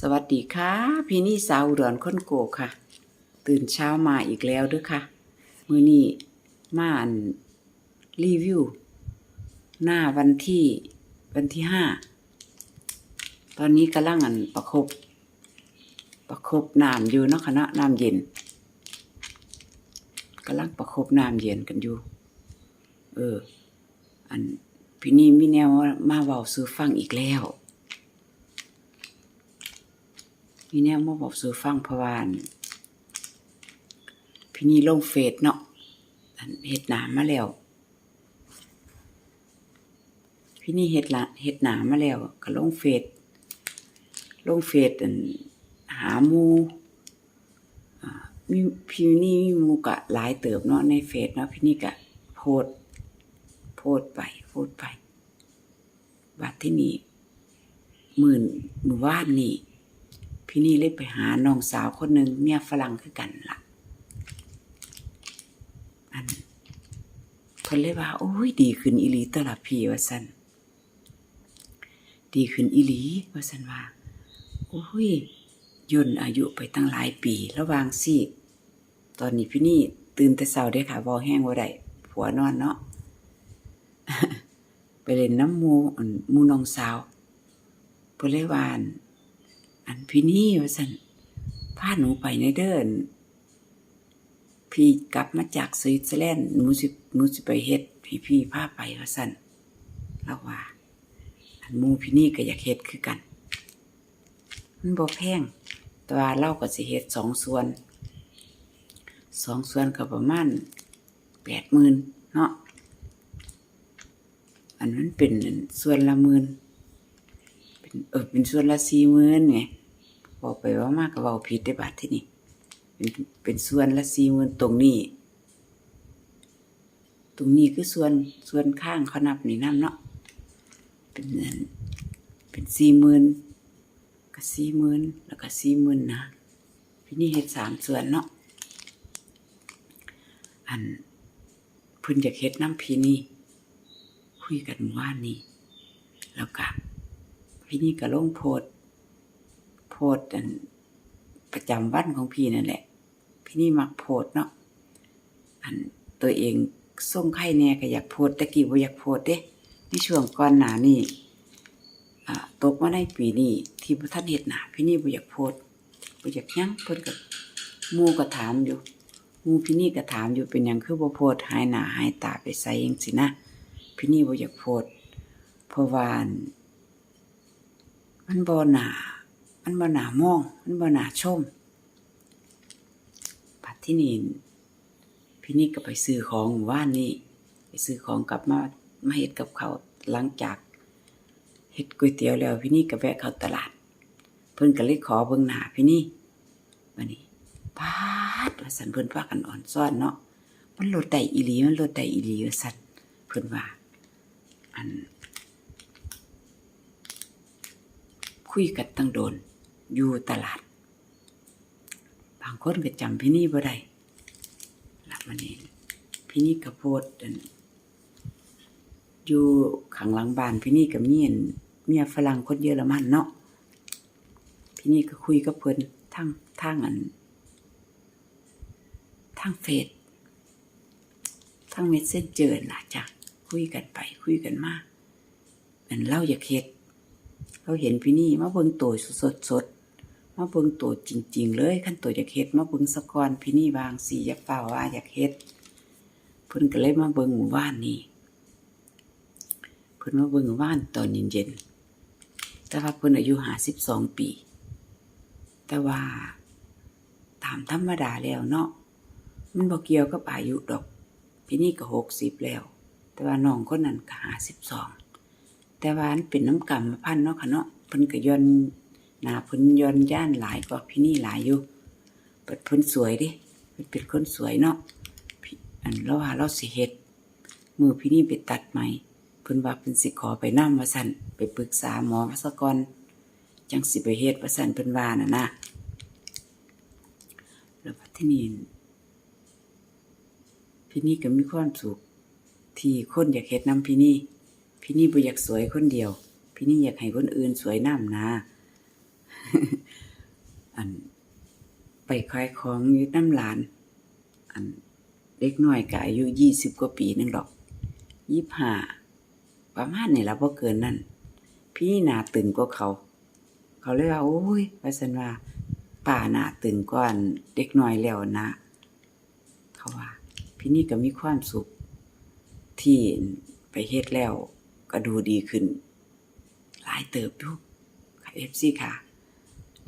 สวัสดีค่ะ พี่นี่สาวอุดรคนโกค่ะ ตื่นเช้ามาอีกแล้วเด้วยค่ะ มื้อนี้มาอันรีวิว หน้าวันที่วันที่ห้าตอนนี้กำลังอันประคบประคบน้ำอยู่เนาะค่ะเนาะน้ำเย็นกำลังประคบน้ำเย็นกันอยู่ เออ อันพี่นี่มีแนวมาเว้าสู่ฟังอีกแล้ว มีแนวมาบอกสู่ฟังพวานพี่นี่ลงเฟซเนาะเฮ็ดหนามมาแล้ว พี่นี่เฮ็ดละเฮ็ดหนามมาแล้วก็ลงเฟซลงเฟซหาหมู่อ่ามีพี่นี่มีหมูก็หลายเติบเนาะในเฟซเนาะพี่นี่ก็โพสต์โพสต์ไปโพสต์ไปบัดที่นี่หมื่นหมู่บ้านนี่ พี่นี่เลยไปหาน้องสาวคนหนึ่งเมียฝรั่งคือกันล่ะ อันเพิ่นเลยว่า โอ้ย ดีขึ้นอีหลีตวละพี่ว่าสันดีขึ้นอีหลีว่าสันว่า โอ้ยย่นอายุไปตั้งหลายปี ระหว่างสิตอนนี้พี่นี่ตื่นแต่เช้าเด้ค่ะบ่แห้งบ่ได้ผัวนอนเนาะไปเล่นน้ำมูมูน้องสาวเพิ่นเลยว่าน อันพี่นี่ว่าสันพาหนูไปในเดิน พี่กลับมาจากสวิตเซอร์แลนด์หนูสิหนูสิไปเฮ็ดพี่พี่พาไปว่าสันเราว่า อันมูพี่นี่ก็อยากเฮ็ดคือกัน มันบ่แพงแต่ว่าเราก็สิเฮ็ดสองส่วนสองส่วนก็ประมาณแปดหมื่นเนาะอันนั้นเป็นส่วนละหมื่น เออเป็นส่วนละสี่หมื่นไงบอกไปว่ามากก็เว้าผิดได้บาทที่นี่เป็นเป็นส่วนละสี่หมื่นตรงนี้ ตรงนี้คือส่วนส่วนข้างเขานับนี่น้ำเนาะเป็นอันเป็นสี่หมื่นก็สี่หมื่นแล้วก็สี่หมื่นนะพี่นี่เฮ็ดสามส่วนเนาะอันเพิ่นอยากเฮ็ดน้ำพีนี่คุยกันว่านนี้แล้วก็ พี่นี่ก็ลงโพดโพดอันประจำวันของพี่นั่นแหละ พี่นี่มักโพดเนาะอันตัวเองส่งไข่แน่ก็อยากโพดแต่กี้บ่อยากโพดเด้ในช่วงก่อนหน้านี้อ่าตกมาในปีนี้ที่บ่ทันเฮ็ดหน้าพี่นี่บ่อยากโพดบ่อยากยั้งเพิ่นก็หมู่ก็ถามอยู่มูพี่นี่ก็ถามอยู่เป็นหยังคือบ่โพดหายหน้าหายตาไปไสจังซี่นะพี่นี่บ่อยากโพดเพราะว่าอั่น มันบ่หนา มันบ่หนามอง มันบ่หนาชมปัดที่นี่พี่นี่ก็ไปซื้อของหมู่านนี่ไปซื้อของกลับมามาเฮ็ดกับเขาหลังจากเฮ็ดก๋วยเตี๋ยวแล้ว พี่นี่ก็แวะเข้าตลาด เพิ่นก็เลยขอเบิ่งหน้าพี่นี่บัดนี้ปาดว่าซั่นเพิ่นพากันอ่อนซ้อนเนาะมันลดได้อีหลีมันลดได้อีหลีว่าซั่นเพิ่นว่า อัน คุยกันตั้งโดน อยู่ตลาด บางคนก็จำพี่นี่บ่ได้ละมันนี่พี่นี่ก็โพดอันอยู่ข้างหลังบ้านพี่นี่ก็เมียนเมียฝรั่งคนเยอรมันเนาะพี่นี่ก็คุยกับเพิ่นทางทางอันทางเฟซทางเมสเซนเจอร์ล่ะจ้ะคุยกันไปคุยกันมาอันเล่าอยากเฮ็ด เราเห็นพี่นี่มาเบิ่งตัวสดสดๆมาเบิ่งตัวจริง ๆ เลยขั้นตัวอยากเฮ็ดมาเบิ่งสะกอนพี่นี่วางสีอยากเฝ้าว่าอยากเฮ็ดเพิ่นก็เลยมาเบิ่งหมู่บ้านนี่เพิ่นมาเบิ่งหมู่บ้านตอนเย็นๆแต่ว่าเพิ่นอายุ52ปี แต่ว่าตามธรรมดาแล้วเนาะมันบ่เกี่ยวกับอายุดอก พี่นี่ก็60แล้ว แต่ว่าน้องคนนั้นก็52 แต่ว่าอันเป็นน้ำกรรมพันเนาะค่ะเนาะเพิ่นก็ย้อนหนาเพิ่นยอนย่านหลายกว่าพี่นี่หลายอยู่เปิดเพิ่นสวยด้เพิ่นเป็นคนสวยเนาะพี่อันเราว่าเราสิเฮ็ดมือพี่นี่ไปตัดไหมเพิ่นว่าเพิ่นสิขอไปนำว่าซั่นไปปรึกษาหมอว่าซะก่อนจังสิไปเฮ็ดว่าซั่นเพิ่นว่าน่ะนะแล้วพัดที่นี่พี่นี่ก็มีความสุขที่คนอยากเฮ็ดนํพี่นี่ พี่นี่บ่อยากสวยคนเดียว พี่นี่อยากให้คนอื่นสวยน้ำนะอัน ไปขายของอยู่น้ำหลาน อันเด็กน้อยก็อายุยี่สิบกว่าปีนึงดอกยี่ห้าประมาณนี่ละบ่เกินนั่น พี่หนาตึงกว่าเขา เขาเลยว่าโอ้ยว่าซั่นว่าป้าหนาตึงก่อนเด็กน้อยแล้วนะ เขาว่า พี่นี่ก็มีความสุขที่ไปเฮ็ดแล้ว ก็ดูดีขึ้น หลายเติบอยู่ค่ะ FC ค่ะ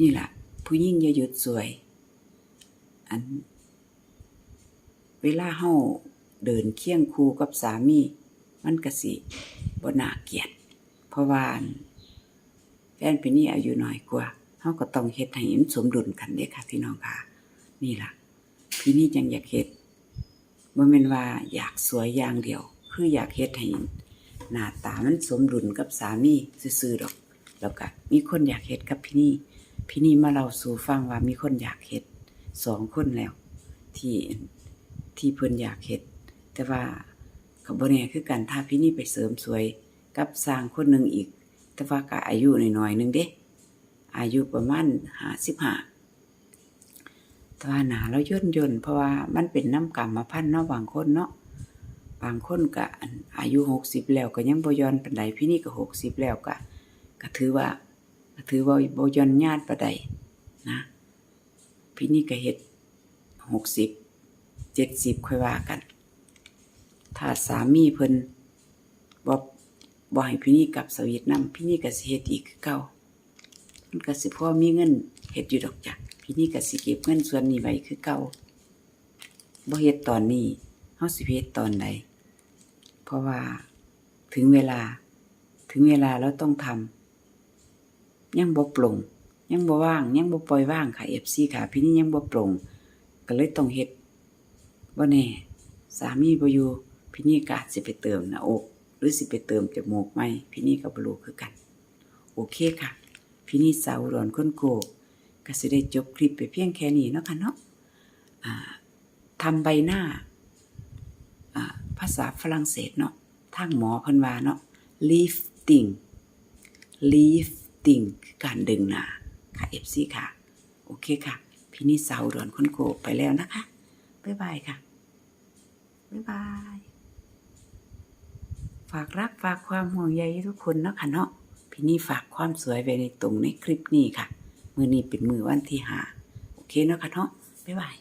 นี่แหละผู้หญิงยาหยุดสวย อัน เวลาเฮาเดินเคียงคู่กับสามี มันก็สิบนาเกลียดเพราะว่านแฟนพี่นี่อายุน้อยกว่าเฮาก็ต้องเฮ็ดให้มันสมดุลกันเด้ค่ะพี่น้องค่ะ นี่ล่ะ พี่นี่จังอยากเฮ็ดบ่แม่นว่าอยากสวยอย่างเดียว คืออยากเฮ็ดให้ หน้าตามันสมดุลกับสามีซื่อๆดอก แล้วก็มีคนอยากเฮ็ดกับพี่นี่ พี่นี่มาเล่าสู่ฟังว่ามีคนอยากเฮ็ดสองคนแล้ว ที่ที่เพิ่นอยากเฮ็ดแต่ว่าก็บ่แน่คือกันถ้าพี่นี่ไปเสริมสวยกับสร้างคนหนึ่งอีก แต่ว่าก็อายุหน้อยๆหนึงเด้อายุประมาณ55แต่ว่าหน้าเราย่นย่นๆเพราะว่ามันเป็นน้ำกรรมาพันเนาะบางคนเนาะ บางคนก็อันอายุ60แล้วก็ยังบ่ย้อนปานใดพี่นี่ก็60แล้วก็ก็ถือว่าก็ถือว่าบ่ย้อนญาติปานใดนะพี่นี่ก็เฮ็ด60 70ค่อยว่ากัน ถ้าสามีเพิ่นบ่บ่ให้พี่นี่กลับสวีทนำพี่นี่ก็สิเฮ็ดอีกคือเก่ามันก็สิพ่อมีเงินเฮ็ดอยู่ดอกจ้ะพี่นี่ก็สิเก็บเงินส่วนนี้ไว้คือเก่าบ่เฮ็ดตอนนี้ เฮาสิเฮ็ดตอนใดเพราะว่าถึงเวลา ถึงเวลาเราต้องทำยังบ่ปลงยังบ่ว่าง ยังบ่ปล่อยว่างค่ะ FC ค่ะ พี่นี่ยังบ่ปลงก็เลยต้องเฮ็ดบ่แน่สามีบ่อยู่พี่นี่ก็อาจสิไปเติมหน้าอก หรือสิไปเติมจมูกใหม่พี่นี่ก็บ่รู้คือกัน โอเคค่ะ พี่นี่สาวอุดอนคนโกก็สิได้จบคลิปไปเพียงแค่นี้เนาะค่ะเนาะอ่าทำใบหน้า ภาษาฝรั่งเศสเนาะทางหมอพิ่นวาเนาะ lifting lifting คือการดึงหน้าค่ะ FC ค่ะ โอเคค่ะ พี่นี่สาวดอนคนโกไปแล้วนะคะ บ๊ายบายค่ะ บ๊ายบาย ฝากรักฝากความห่วงใยทุกคนเนาะค่ะเนาะ พี่นี่ฝากความสวยไว้ในตรงในคลิปนี้ค่ะ มือนี้เป็นมือวันที่ห้าโอเคเนาะค่ะเนาะ บ๊ายบาย